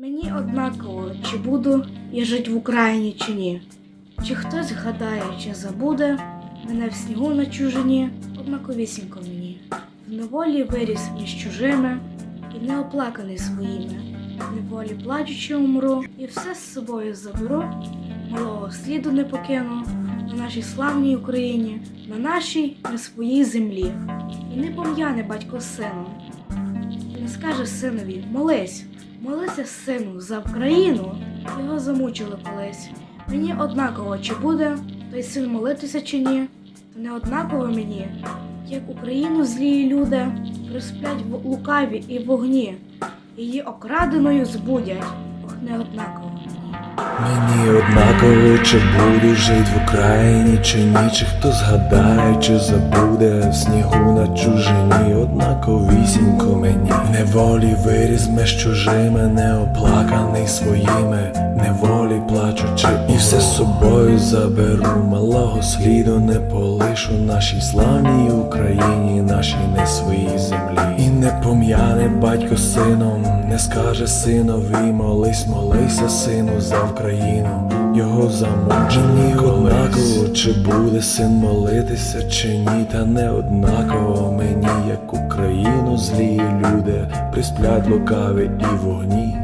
Мені однаково, чи буду я жить в Україні чи ні. Чи хтось гадає, чи забуде мене в снігу на чужині, однаковісінько мені. В неволі виріс між чужими і не оплаканий своїми. В неволі плачучи умру, і все з собою заберу. Малого сліду не покину на нашій славній Україні, на нашій не своїй землі. І не пом'яне батько сину, не скаже синові, молись, молися, сину, за Україну. Його замучили колись. Мені однаково, чи буде той син молитися чи ні, та не однаково мені, як Україну злі люди присплять в лукаві і вогні, її окраденою збудять, ох, не однаково мені. Однаково, чи буду жить в Україні, чи ні, чи хто згадає, чи забуде в снігу на чужині, однаковісінько мені. Неволі виріс між чужими, неоплаканий своїми, неволі плачучи, і все з собою заберу. Малого сліду не полишу нашій славній Україні, нашій не своїй пом'яне батько сином, не скаже синові, молись, молися, сину, за Україну, його замучені однаково, чи буде син молитися, чи ні, та не однаково. Мені, як Україну злі люди присплять лукаві і вогні,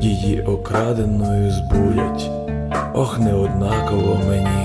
її окраденою збудять, ох, не однаково мені.